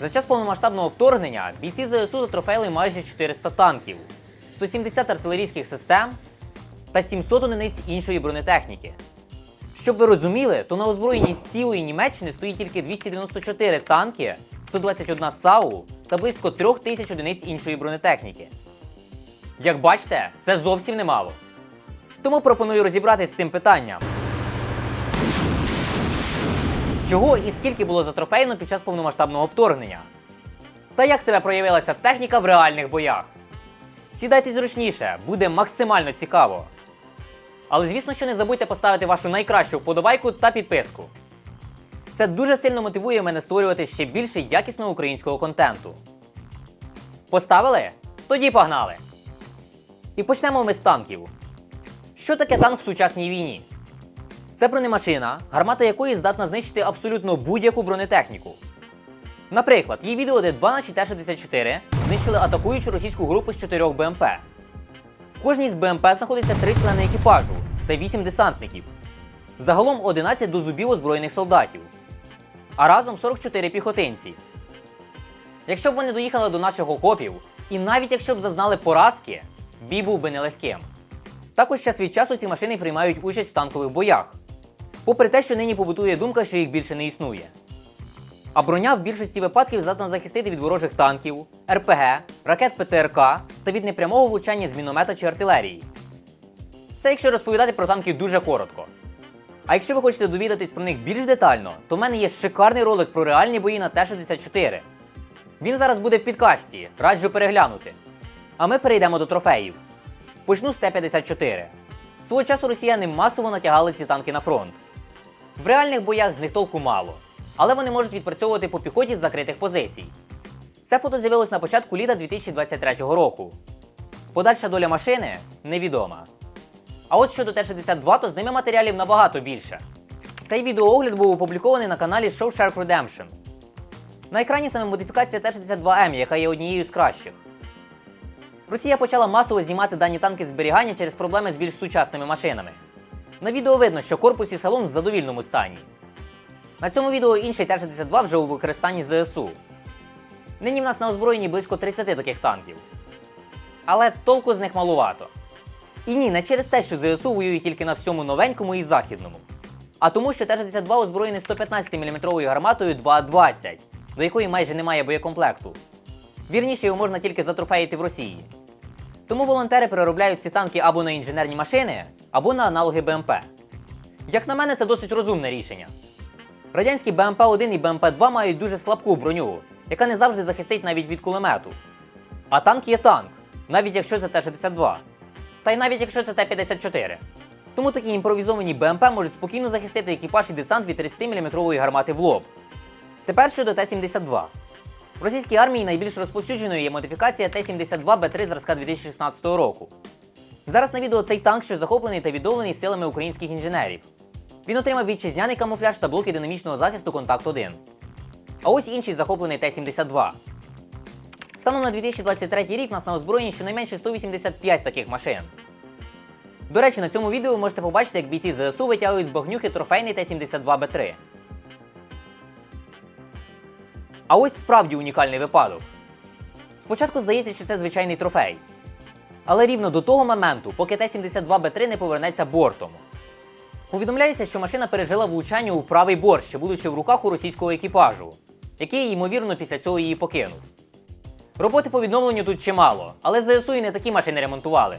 За час повномасштабного вторгнення бійці ЗСУ затрофеїли майже 400 танків, 170 артилерійських систем та 700 одиниць іншої бронетехніки. Щоб ви розуміли, то на озброєнні цілої Німеччини стоїть тільки 294 танки, 121 САУ та близько 3000 одиниць іншої бронетехніки. Як бачите, це зовсім немало. Тому пропоную розібратись з цим питанням. Чого і скільки було затрофейно під час повномасштабного вторгнення? Та як себе проявилася техніка в реальних боях? Сідайте зручніше, буде максимально цікаво. Але звісно, що не забудьте поставити вашу найкращу вподобайку та підписку. Це дуже сильно мотивує мене створювати ще більше якісного українського контенту. Поставили? Тоді погнали! І почнемо ми з танків. Що таке танк в сучасній війні? Це бронемашина, гармата якої здатна знищити абсолютно будь-яку бронетехніку. Наприклад, є відео, де два наші Т-64 знищили атакуючу російську групу з 4 БМП. В кожній з БМП знаходиться 3 члени екіпажу та 8 десантників. Загалом 11 до зубів озброєних солдатів. А разом 44 піхотинці. Якщо б вони доїхали до наших окопів, і навіть якщо б зазнали поразки, бій був би нелегким. Також час від часу ці машини приймають участь в танкових боях. Попри те, що нині побутує думка, що їх більше не існує. А броня в більшості випадків здатна захистити від ворожих танків, РПГ, ракет ПТРК та від непрямого влучання з міномета чи артилерії. Це якщо розповідати про танки дуже коротко. А якщо ви хочете довідатись про них більш детально, то в мене є шикарний ролик про реальні бої на Т-64. Він зараз буде в підкасті, раджу переглянути. А ми перейдемо до трофеїв. Почну з Т-54. Свого часу росіяни масово натягали ці танки на фронт. В реальних боях з них толку мало, але вони можуть відпрацьовувати по піхоті з закритих позицій. Це фото з'явилось на початку літа 2023 року. Подальша доля машини невідома. А от щодо Т-62, то з ними матеріалів набагато більше. Цей відеоогляд був опублікований на каналі Show Shark Redemption. На екрані саме модифікація Т-62М, яка є однією з кращих. Росія почала масово знімати дані танки зберігання через проблеми з більш сучасними машинами. На відео видно, що корпус і салон в задовільному стані. На цьому відео інший Т-62 вже у використанні ЗСУ. Нині в нас на озброєнні близько 30 таких танків. Але толку з них малувато. І ні, не через те, що ЗСУ воює тільки на всьому новенькому і західному. А тому, що Т-62 озброєний 115 мм гарматою 2,20, до якої майже немає боєкомплекту. Вірніше його можна тільки затрофеїти в Росії. Тому волонтери переробляють ці танки або на інженерні машини, або на аналоги БМП. Як на мене, це досить розумне рішення. Радянські БМП-1 і БМП-2 мають дуже слабку броню, яка не завжди захистить навіть від кулемету. А танк є танк, навіть якщо це Т-62. Та й навіть якщо це Т-54. Тому такі імпровізовані БМП можуть спокійно захистити екіпаж і десант від 30-мм гармати в лоб. Тепер щодо Т-72. В російській армії найбільш розповсюдженою є модифікація Т-72Б3 зразка 2016 року. Зараз на відео цей танк, що захоплений та відновлений силами українських інженерів. Він отримав вітчизняний камуфляж та блоки динамічного захисту Контакт 1. А ось інший захоплений Т-72. Станом на 2023 рік нас на озброєнні щонайменше 185 таких машин. До речі, на цьому відео ви можете побачити, як бійці ЗСУ витягують з багнюки трофейний Т-72Б3. А ось справді унікальний випадок. Спочатку здається, що це звичайний трофей. Але рівно до того моменту, поки Т-72Б3 не повернеться бортом. Повідомляється, що машина пережила влучання у правий борт, ще будучи в руках у російського екіпажу, який, ймовірно, після цього її покинув. Роботи по відновленню тут чимало, але ЗСУ і не такі машини ремонтували.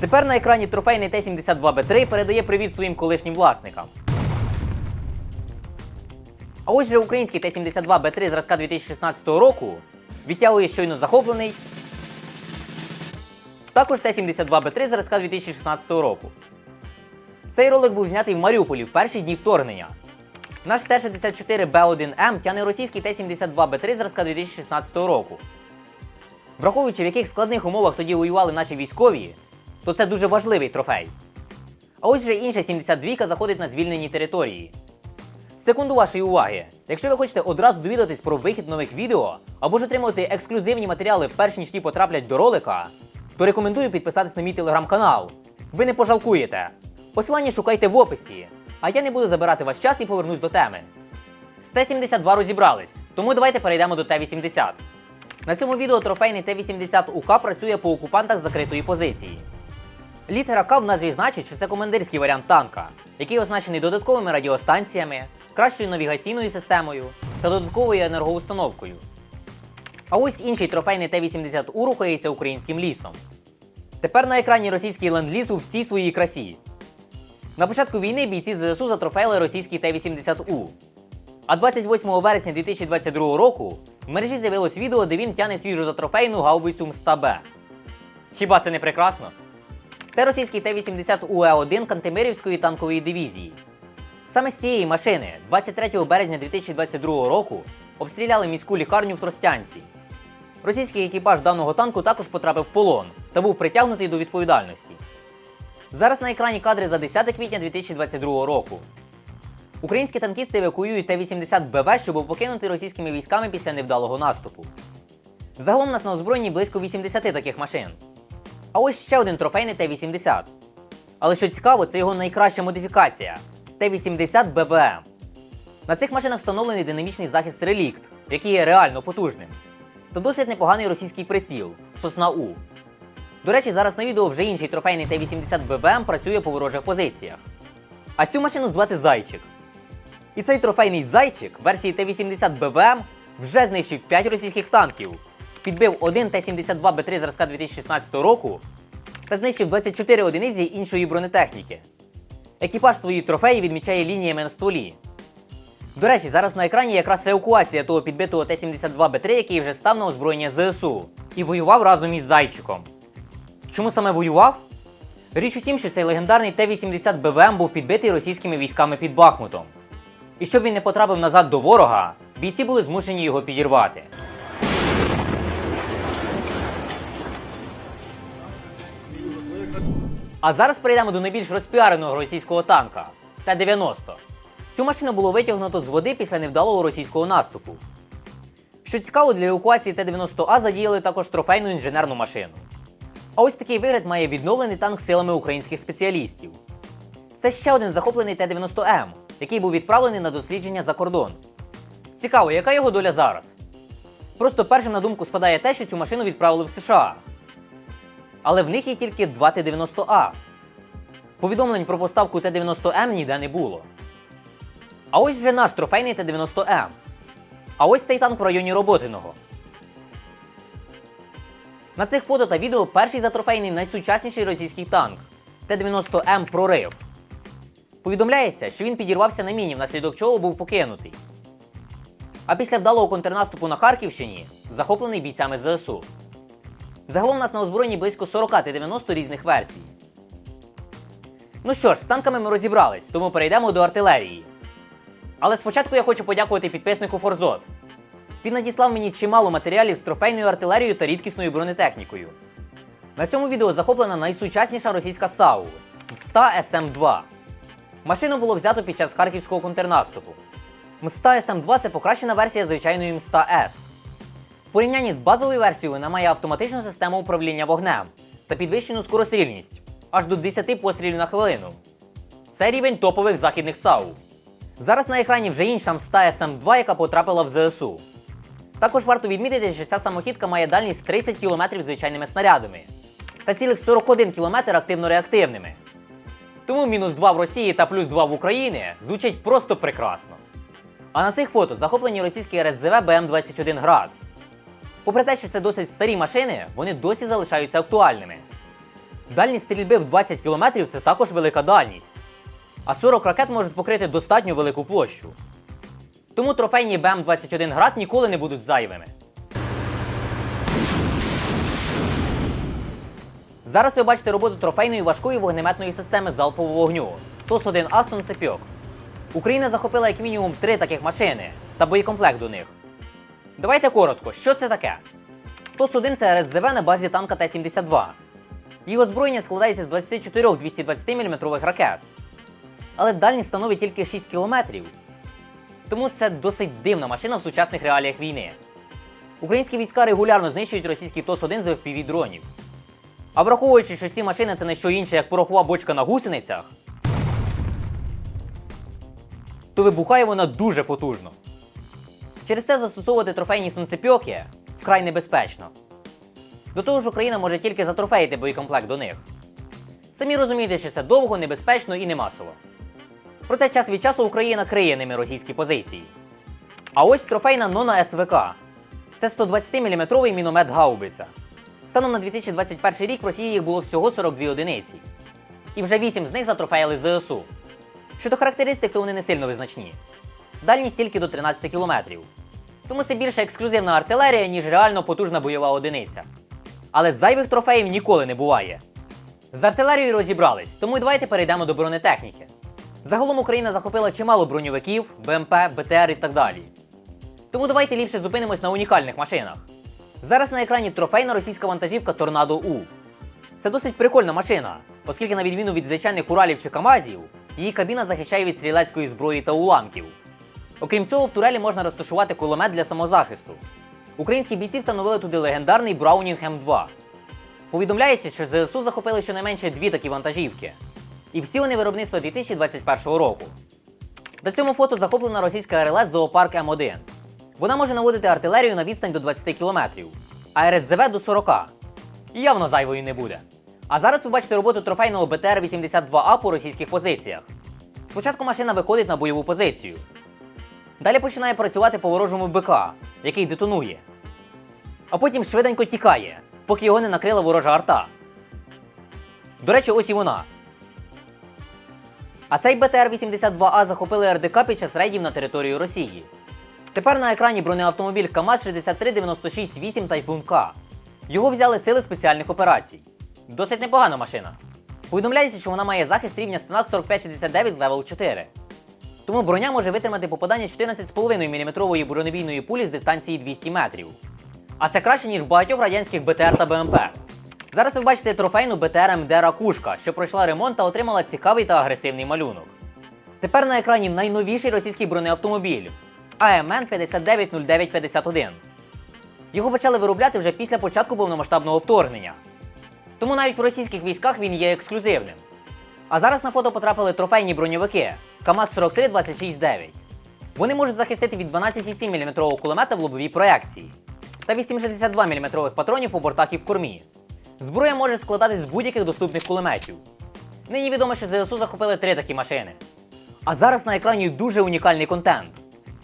Тепер на екрані трофейний Т-72Б3 передає привіт своїм колишнім власникам. А ось же український Т-72Б3 зразка 2016 року відтягує щойно захоплений. Також Т-72Б3 зразка 2016 року. Цей ролик був знятий в Маріуполі в перші дні вторгнення. Наш Т-64Б1М тягне російський Т-72Б3 зразка 2016 року. Враховуючи, в яких складних умовах тоді воювали наші військові, то це дуже важливий трофей. А ось вже інша 72-ка заходить на звільнені території. Секунду вашої уваги. Якщо ви хочете одразу довідатись про вихід нових відео або ж отримувати ексклюзивні матеріали перш ніж ті потраплять до ролика, то рекомендую підписатись на мій телеграм-канал. Ви не пожалкуєте. Посилання шукайте в описі. А я не буду забирати ваш час і повернусь до теми. З Т-72 розібрались, тому давайте перейдемо до Т-80. На цьому відео трофейний Т-80 УК працює по окупантах закритої позиції. Літера К в назві значить, що це командирський варіант танка, який оснащений додатковими радіостанціями, кращою навігаційною системою та додатковою енергоустановкою. А ось інший трофейний Т-80У рухається українським лісом. Тепер на екрані російський ленд-ліз у всій своїй красі. На початку війни бійці ЗСУ затрофеїли російський Т-80У. А 28 вересня 2022 року в мережі з'явилось відео, де він тяне свіжу затрофейну гаубицю Мста-Б. Хіба це не прекрасно? Це російський Т-80УЕ-1 Кантемирівської танкової дивізії. Саме з цієї машини 23 березня 2022 року обстріляли міську лікарню в Тростянці. Російський екіпаж даного танку також потрапив в полон та був притягнутий до відповідальності. Зараз на екрані кадри за 10 квітня 2022 року. Українські танкісти евакуюють Т-80 БВ, що був покинутий російськими військами після невдалого наступу. Загалом нас на озброєнні близько 80 таких машин. А ось ще один трофейний Т-80. Але що цікаво, це його найкраща модифікація Т-80 БВМ. На цих машинах встановлений динамічний захист релікт, який є реально потужним. Та досить непоганий російський приціл Сосна У. До речі, зараз на відео вже інший трофейний Т-80 БВМ працює по ворожих позиціях. А цю машину звати Зайчик. І цей трофейний зайчик версії Т-80 БВМ вже знищив 5 російських танків, підбив один Т-72Б3 зразка 2016 року та знищив 24 одиниці іншої бронетехніки. Екіпаж свої трофеї відмічає лініями на стволі. До речі, зараз на екрані якраз евакуація того підбитого Т-72Б3, який вже став на озброєння ЗСУ, і воював разом із Зайчиком. Чому саме воював? Річ у тім, що цей легендарний Т-80 БВМ був підбитий російськими військами під Бахмутом. І щоб він не потрапив назад до ворога, бійці були змушені його підірвати. А зараз перейдемо до найбільш розпіареного російського танка Т-90. Цю машину було витягнуто з води після невдалого російського наступу. Що цікаво, для евакуації Т-90А задіяли також трофейну інженерну машину. А ось такий вигляд має відновлений танк силами українських спеціалістів. Це ще один захоплений Т-90М, який був відправлений на дослідження за кордон. Цікаво, яка його доля зараз? Просто першим на думку спадає те, що цю машину відправили в США. Але в них є тільки два Т-90А. Повідомлень про поставку Т-90М ніде не було. А ось вже наш трофейний Т-90М. А ось цей танк в районі Роботиного. На цих фото та відео перший затрофейний найсучасніший російський танк Т-90М Прорив. Повідомляється, що він підірвався на міні, внаслідок чого був покинутий. А після вдалого контрнаступу на Харківщині захоплений бійцями ЗСУ. Загалом у нас на озброєнні близько 40 Т-90 різних версій. Ну що ж, з танками ми розібрались, тому перейдемо до артилерії. Але спочатку я хочу подякувати підписнику Форзот. Він надіслав мені чимало матеріалів з трофейною артилерією та рідкісною бронетехнікою. На цьому відео захоплена найсучасніша російська САУ МСТА СМ2. Машину було взято під час харківського контрнаступу. МСТА СМ2 це покращена версія звичайної МСТА С. В порівнянні з базовою версією вона має автоматичну систему управління вогнем та підвищену скорострільність аж до 10 пострілів на хвилину. Це рівень топових західних САУ. Зараз на екрані вже інша МСТА СМ2, яка потрапила в ЗСУ. Також варто відмітити, що ця самохідка має дальність 30 км звичайними снарядами та цілих 41 км активно-реактивними. Тому мінус 2 в Росії та плюс 2 в Україні звучить просто прекрасно. А на цих фото захоплені російські РСЗВ БМ-21 Град. Попри те, що це досить старі машини, вони досі залишаються актуальними. Дальність стрільби в 20 км це також велика дальність. А 40 ракет можуть покрити достатньо велику площу. Тому трофейні БМ-21 град ніколи не будуть зайвими. Зараз ви бачите роботу трофейної важкої вогнеметної системи залпового вогню ТОС-1А «Сонцепьок». Україна захопила як мінімум три таких машини та боєкомплект до них. Давайте коротко, що це таке? ТОС-1 це РСЗВ на базі танка Т-72. Її озброєння складається з 24 220 мм ракет. Але дальність становить тільки 6 кілометрів. Тому це досить дивна машина в сучасних реаліях війни. Українські війська регулярно знищують російський ТОС-1 з fpv дронів. А враховуючи, що ці машини це не що інше, як порохова бочка на гусеницях, то вибухає вона дуже потужно. Через це застосовувати трофейні сонцепьоки вкрай небезпечно. До того ж, Україна може тільки затрофеїти боєкомплект до них. Самі розумієте, що це довго, небезпечно і не масово. Проте час від часу Україна криє ними російські позиції. А ось трофейна Нона СВК. Це 120-мм міномет гаубиця. Станом на 2021 рік в Росії їх було всього 42 одиниці. І вже 8 з них затрофеїли ЗСУ. Щодо характеристик, то вони не сильно визначні. Дальність тільки до 13 км. Тому це більше ексклюзивна артилерія, ніж реально потужна бойова одиниця. Але зайвих трофеїв ніколи не буває. З артилерією розібрались, тому давайте перейдемо до бронетехніки. Загалом Україна захопила чимало броньовиків, БМП, БТР і так далі. Тому давайте ліпше зупинимось на унікальних машинах. Зараз на екрані трофейна російська вантажівка Торнадо У. Це досить прикольна машина, оскільки, на відміну від звичайних Уралів чи Камазів, її кабіна захищає від стрілецької зброї та уламків. Окрім цього, в турелі можна розташувати кулемет для самозахисту. Українські бійці встановили туди легендарний Браунінг М2. Повідомляється, що ЗСУ захопили щонайменше дві такі вантажівки. І всі вони виробництва 2021 року. На цьому фото захоплена російська РЛС Зоопарк М1. Вона може наводити артилерію на відстань до 20 км, а РСЗВ до 40. І явно зайвою не буде. А зараз ви бачите роботу трофейного БТР-82А по російських позиціях. Спочатку машина виходить на бойову позицію. Далі починає працювати по ворожому БК, який детонує. А потім швиденько тікає, поки його не накрила ворожа арта. До речі, ось і вона. А цей БТР-82А захопили РДК під час рейдів на територію Росії. Тепер на екрані бронеавтомобіль КАМАЗ 63968 Тайфун К. Його взяли сили спеціальних операцій. Досить непогана машина. Повідомляється, що вона має захист рівня станок 4569 Level 4. Тому броня може витримати попадання 14,5 мм бронебійної пулі з дистанції 200 метрів. А це краще, ніж в багатьох радянських БТР та БМП. Зараз ви бачите трофейну БТР МД Ракушка, що пройшла ремонт та отримала цікавий та агресивний малюнок. Тепер на екрані найновіший російський бронеавтомобіль АМН 590951. Його почали виробляти вже після початку повномасштабного вторгнення. Тому навіть в російських військах він є ексклюзивним. А зараз на фото потрапили трофейні броньовики КАМАЗ 43 269. Вони можуть захистити від 12,7 мм кулемета в лобовій проекції та від 72 мм патронів у бортах і в кормі. Зброя може складатись з будь-яких доступних кулеметів. Нині відомо, що ЗСУ захопили три такі машини. А зараз на екрані дуже унікальний контент.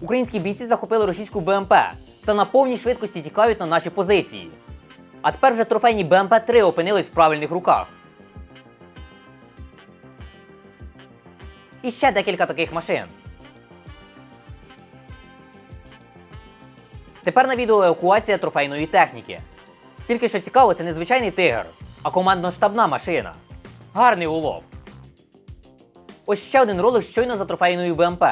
Українські бійці захопили російську БМП та на повній швидкості тікають на наші позиції. А тепер вже трофейні БМП-3 опинились в правильних руках. І ще декілька таких машин. Тепер на відео евакуація трофейної техніки. Тільки що цікаво, це не звичайний тигр, а командно-штабна машина. Гарний улов. Ось ще один ролик щойно за трофейною БМП.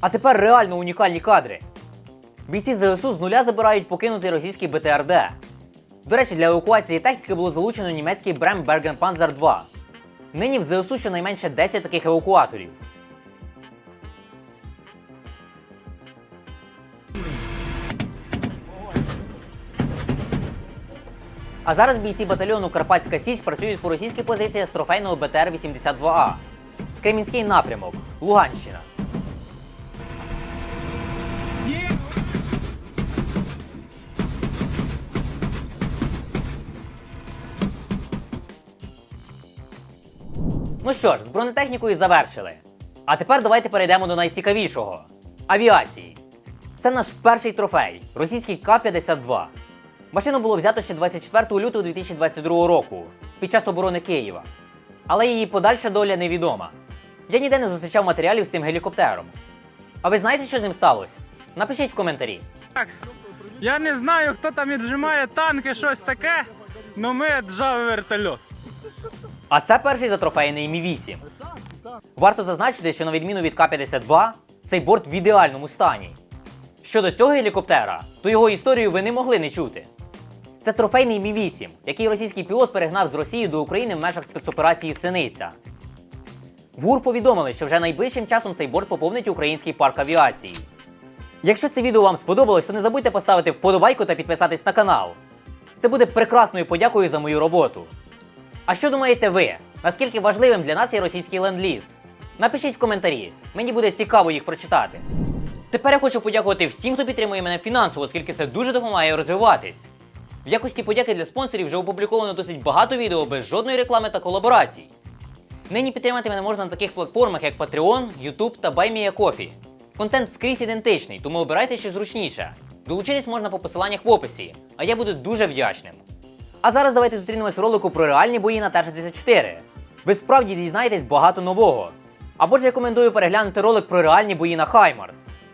А тепер реально унікальні кадри. Бійці ЗСУ з нуля забирають покинутий російський БТРД. До речі, для евакуації техніки було залучено німецький Брем Bergen Panzer 2. Нині в ЗСУ щонайменше 10 таких евакуаторів. А зараз бійці батальйону Карпатська Січ працюють по російській позиції з трофейного БТР-82А. Кремінський напрямок, Луганщина. Ну що ж, з бронетехнікою завершили. А тепер давайте перейдемо до найцікавішого авіації. Це наш перший трофей російський К-52. Машину було взято ще 24 лютого 2022 року під час оборони Києва. Але її подальша доля невідома. Я ніде не зустрічав матеріалів з цим гелікоптером. А ви знаєте, що з ним сталося? Напишіть в коментарі. Так, я не знаю, хто там віджимає танки, щось таке, але ми джави вертольот. А це перший затрофейний Мі-8. Варто зазначити, що на відміну від К-52, цей борт в ідеальному стані. Щодо цього гелікоптера, то його історію ви не могли не чути. Це трофейний Мі-8, який російський пілот перегнав з Росії до України в межах спецоперації Синиця. В ГУР повідомили, що вже найближчим часом цей борт поповнить український парк авіації. Якщо це відео вам сподобалось, то не забудьте поставити вподобайку та підписатись на канал. Це буде прекрасною подякою за мою роботу. А що думаєте ви? Наскільки важливим для нас є російський ленд-ліз? Напишіть в коментарі, мені буде цікаво їх прочитати. Тепер я хочу подякувати всім, хто підтримує мене фінансово, оскільки це дуже допомагає розвиватись. В якості подяки для спонсорів вже опубліковано досить багато відео без жодної реклами та колаборацій. Нині підтримати мене можна на таких платформах, як Patreon, YouTube та BuyMeACoffee. Контент скрізь ідентичний, тому обирайте що зручніше. Долучитись можна по посиланнях в описі, а я буду дуже вдячним. А зараз давайте зустрінемось в ролику про реальні бої на Т-64. Ви справді дізнаєтесь багато нового. Або ж рекомендую переглянути ролик про реальні бої на Хаймарс.